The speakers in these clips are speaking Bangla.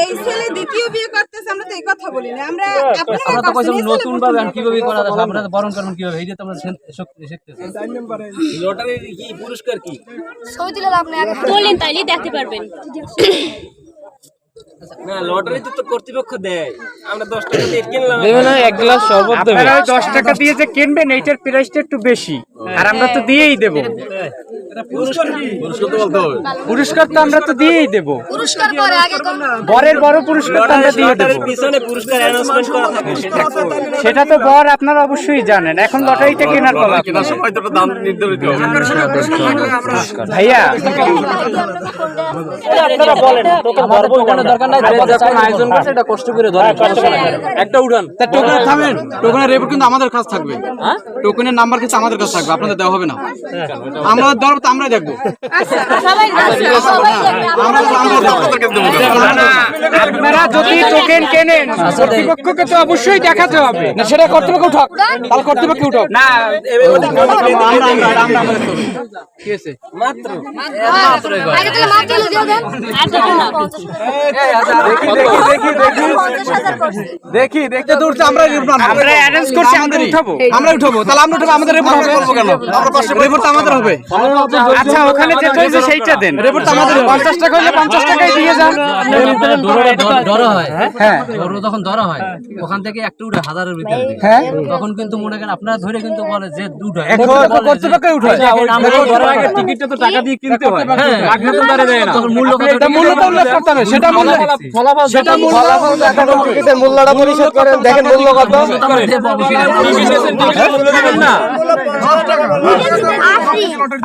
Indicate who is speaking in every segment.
Speaker 1: এই ছেলে দ্বিতীয় বিয়ে করতেছে আমরা তো এই কথা বলি না। আমরা আপনারা
Speaker 2: তো কইছিলাম
Speaker 1: করছেন, এই ছেলে
Speaker 2: নতুন ভাবে কীভাবে করা যায় আমরা বরণ করবেন কীভাবে? এইটা তো আমরা শিখ- শিখ-
Speaker 3: কি পুরস্কার কি?
Speaker 4: ছবি তুলে লাভ নেই
Speaker 5: তাইলে দেখতে পারবেন।
Speaker 3: না লটারি তো তো কর্তৃপক্ষ দেয়। আমরা টাকা দিয়ে কিনলাম।
Speaker 2: এক গ্লাস শরবত
Speaker 6: আপনারা টাকা দিয়ে যে কিনবেন এইটার প্রাইসটা একটু বেশি। আর আমরা তো দিয়েই দেব। পুরস্কার তো আমরা তো দিয়েই দেব।
Speaker 4: পুরস্কার পরে আগে
Speaker 6: বরের বড় পুরস্কার তো আমরা দিয়ে দেব।
Speaker 3: পিছনে পুরস্কার অ্যানাউন্সমেন্ট করা থাকে। সেটা
Speaker 6: তো বর আপনারা অবশ্যই জানেন। এখন লটারিটা কেনার পালা আপনার।
Speaker 7: সময় তো দাম নির্ধারিত
Speaker 6: ভাইয়া।
Speaker 2: কোনো দরকার নাই যখন আয়োজন করছে এটা কষ্ট করে ধরে একটা উড়ান।
Speaker 7: টোকেনের থামেন। টোকেনের রেপোর্ট কিন্তু আমাদের কাছে থাকবে। টোকেনের নাম্বার কিন্তু আমাদের কাছে থাকবে আপনাদের দেওয়া হবে না। আমরা দেওয়ার আমরা দেখব।
Speaker 6: আপনারা যদি টোকেন কেনেন কর্তৃপক্ষকে তো অবশ্যই দেখাতে হবে।
Speaker 7: না সেটা কর্তৃপক্ষ উঠাক। তাহলে কর্তৃপক্ষ উঠাক।
Speaker 6: না
Speaker 7: কি
Speaker 3: মাত্র।
Speaker 7: দেখি দেখি দেখি দেখতে দৌড়ছে আমরা
Speaker 6: আমরা অ্যারেঞ্জ করছি আমরা উঠাবো।
Speaker 7: আমরা উঠাবো তাহলে আমরা উঠাবো আমাদের রিপোর্ট হবে কেন রিপোর্ট তো আমাদের হবে।
Speaker 6: আচ্ছা ওখানে যেটা হয়েছে সেইটা দেন।
Speaker 7: রিপোর্ট তো আমাদের হবে।
Speaker 6: পঞ্চাশ টাকা হলে পঞ্চাশ টাকায় দিয়ে যান।
Speaker 2: ধরা হয়।
Speaker 6: হ্যাঁ।
Speaker 2: গরু যখন ধরা হয়। ওখান থেকে একটা উঠে হাজারের ভিতরে
Speaker 6: হ্যাঁ
Speaker 2: তখন কিন্তু মনে করেন আপনারা ধরে কিন্তু বলে যে দুটো
Speaker 7: কর্তৃপক্ষই উঠায়।
Speaker 2: টিকিটটা তো টাকা দিয়ে কিনতে হয়। টাকা তো তারে দেয় না। তখন মূল্য কত?
Speaker 7: এটা মূল্য তো উল্লেখ করতে হবে সেটা মূল্য। ফলাফল সেটা মূল্য টিকিটের মূল্যটা পরিশোধ করেন দেখেন মূল্য কত?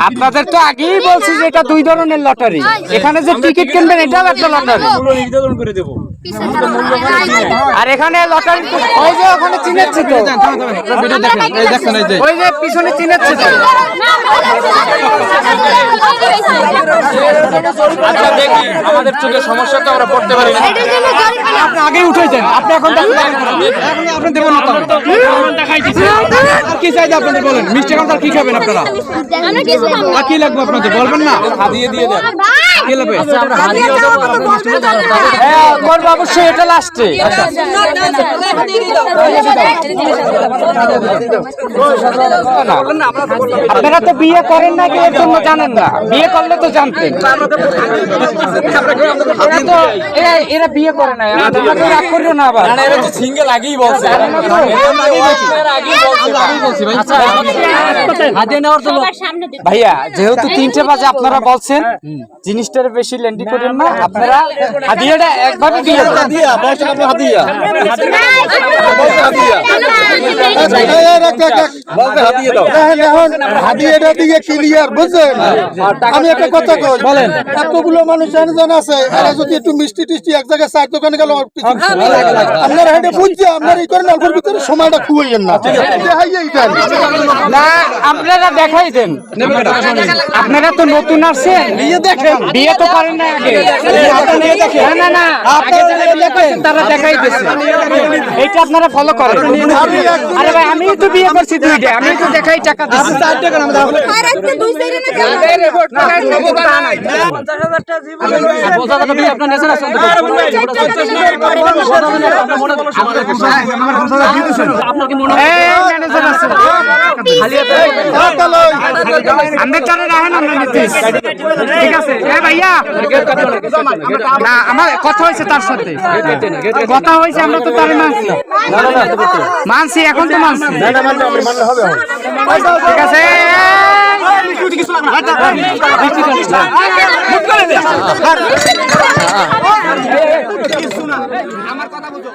Speaker 6: আপনাদের তো আগেই বলছি যে এটা দুই ধরনের লটারি। এখানে যে টিকিট কিনবেন এটাও একটা লটারি। আর এখানে লটারি ওই যে ওখানে চিনেছি তো।
Speaker 7: ভিডিও দেখেন এই দেখেন এই যে।
Speaker 6: ওই যে পিছনে চিনেছি তো।
Speaker 7: আচ্ছা দেখি আমাদের চোখের সমস্যা তো আমরা পড়তে পারি না। আপনি আগে উঠেছেন আপনি এখন আপনি দেবেন কি চাইছে আপনাদের বলেন? মিষ্টি কাউন্টার কি খাবেন আপনারা? আর কি লাগবে আপনাদের? বলবেন না।
Speaker 2: দিয়ে দিয়ে দেন। আপনার মিষ্টি দাও
Speaker 6: হ্যাঁ করব অবশ্যই এটা লাস্টে আপনারা তো বিয়ে করেন না এর জন্য জানেন না বিয়ে করলে তো জানতেন এরা তো এরা- এরা বিয়ে করে না রাগ করিও না আবার
Speaker 7: সিঙ্গেল আগেই বলছে
Speaker 6: আচ্ছা, ভাইয়া যেহেতু তিনটে বাজে আপনারা বলছেন জিনিসটার বেশি লেন্ডি করেন না আপনারা হাদিয়াটা একভাবে দিয়ে দেন।
Speaker 8: হাদিয়েটা দিকে ক্লিয়ার বুঝছেন? আমি একটা কথা কই বলেন। এতগুলো মানুষ একজন আছে এরা যদি একটু মিষ্টি টিষ্টি এক জায়গায় চার দোকানে গেল আপনারা হেঁটে বুঝছে আপনারা এই করেন অল্পের ভিতরে সময়টা খুয়াইয়েন না।
Speaker 6: না আপনারা দেখাই দেন। আপনারা তো নতুন আসছেন। বিয়ে দেখেন। বিয়ে তো করেন না আগে। না না না আগে যারা বিয়ে করছেন তারা দেখাই দিচ্ছে এইটা আপনারা ফলো করেন। আরে ভাই আমি তো বিয়ে করছি দুইটা আমি তো দেখাই টাকা দিচ্ছি
Speaker 1: আর একটা দুই সাইডে না কেন?
Speaker 2: পঞ্চাশ টাকা দিয়ে আপনার নেশন আছে আপনার কি মনে হয়
Speaker 6: এই ম্যানেজার আছে আমাদের চারে রাখেন আমরা নিতেশ ঠিক আছে এ ভাইয়া না আমার কথা হয়েছে তার সাথে কথা হয়েছে আমরা তো তারে মানছি মানছি এখন তো মানছি ঠিক আছে।
Speaker 1: আমার কথা বুঝো।